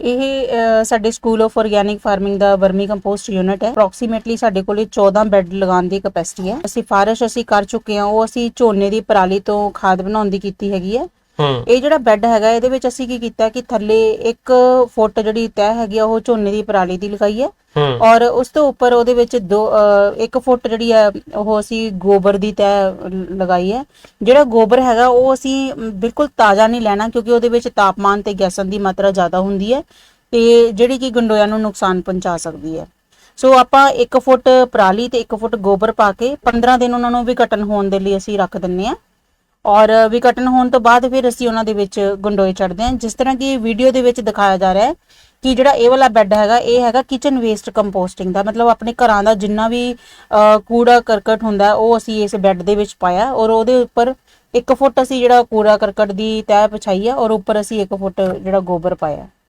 ਇਹ ਅ, ਸਾਡੇ ਸਕੂਲ ਆਫ ਆਰਗੈਨਿਕ ਫਾਰਮਿੰਗ ਦਾ ਵਰਮੀ ਕੰਪੋਸਟ ਯੂਨਿਟ ਹੈ। ਅਪਰੋਕਸੀਮੇਟਲੀ ਸਾਡੇ ਕੋਲੇ 14 ਬੈੱਡ ਲਗਾਉਣ ਦੀ ਕਪੈਸਿਟੀ ਹੈ। ਸਿਫਾਰਿਸ਼ ਅਸੀਂ ਕਰ ਚੁੱਕੇ ਹਾਂ। ਉਹ ਅਸੀਂ ਝੋਨੇ ਦੀ ਪਰਾਲੀ ਤੋਂ ਖਾਦ ਬਣਾਉਣ ਦੀ ਕੀਤੀ ਹੈਗੀ ਹੈ। ਇਹ ਜਿਹੜਾ ਬੈੱਡ ਹੈਗਾ ਇਹਦੇ ਵਿੱਚ ਅਸੀਂ ਕੀ ਕੀਤਾ ਕਿ ਥੱਲੇ 1 ਫੁੱਟ ਜਿਹੜੀ ਤਹਿ ਹੈਗੀ ਆ ਉਹ ਝੋਨੇ ਦੀ ਪਰਾਲੀ ਦੀ ਲਗਾਈ ਹੈ। ਔਰ ਉਸ ਤੋਂ ਉੱਪਰ ਉਹਦੇ ਵਿੱਚ 2 1 ਫੁੱਟ ਜਿਹੜੀ ਹੈ ਉਹ ਅਸੀਂ ਗੋਬਰ ਦੀ ਤਹਿ ਲ- ਲਗਾਈ ਹੈ ਜਿਹੜਾ ਗੋਬਰ ਹੈਗਾ ਉਹ ਅਸੀਂ ਬਿਲਕੁਲ ਤਾਜ਼ਾ ਨਹੀਂ ਲੈਣਾ ਕਿਉਂਕਿ ਉਹਦੇ ਵਿੱਚ ਤਾਪਮਾਨ ਤੇ ਗੈਸਾਂ ਦੀ ਮਾਤਰਾ ਜ਼ਿਆਦਾ ਹੁੰਦੀ ਹੈ ਤੇ ਜਿਹੜੀ ਕਿ ਗੰਡੋਇਆਂ ਨੂੰ ਨੁਕਸਾਨ ਪਹੁੰਚਾ ਸਕਦੀ ਹੈ ਸੋ ਆਪਾਂ 1 ਫੁੱਟ ਪਰਾਲੀ ਤੇ 1 ਫੁੱਟ ਗੋਬਰ ਪਾ ਕੇ 15 ਦਿਨ ਉਹਨਾਂ ਨੂੰ ਵਿਘਟਨ ਹੋਣ ਦੇ ਲਈ ਅਸੀਂ ਰੱਖ ਦਿੰਨੇ ਆ। ਔਰ ਵਿਕਟਨ ਹੋਣ ਤੋਂ ਬਾਅਦ ਫਿਰ ਅਸੀਂ ਉਹਨਾਂ ਦੇ ਵਿੱਚ ਗੰਡੋਏ ਚੜਦੇ ਹਾਂ। ਜਿਸ ਤਰ੍ਹਾਂ ਕਿ ਵੀਡੀਓ ਦੇ ਵਿੱਚ ਦਿਖਾਇਆ ਜਾ ਰਿਹਾ ਹੈ ਕਿ ਜਿਹੜਾ ਇਹ ਵਾਲਾ ਬੈੱਡ ਹੈਗਾ, ਇਹ ਹੈਗਾ ਕਿਚਨ ਵੇਸਟ ਕੰਪੋਸਟਿੰਗ ਦਾ। ਮਤਲਬ ਆਪਣੇ ਘਰਾਂ ਦਾ ਜਿੰਨਾ ਵੀ ਕੂੜਾ ਕਰਕਟ ਹੁੰਦਾ ਉਹ ਅਸੀਂ ਇਸ ਬੈੱਡ ਦੇ ਵਿੱਚ ਪਾਇਆ ਔਰ ਉਹਦੇ ਉੱਪਰ 1 ਫੁੱਟ ਅਸੀਂ ਜਿਹੜਾ ਕੂੜਾ ਕਰਕਟ ਦੀ ਤਹਿ ਪਛਾਈ ਹੈ ਔਰ ਉੱਪਰ ਅਸੀਂ 1 ਫੁੱਟ ਜਿਹੜਾ ਗੋਬਰ ਪਾਇਆ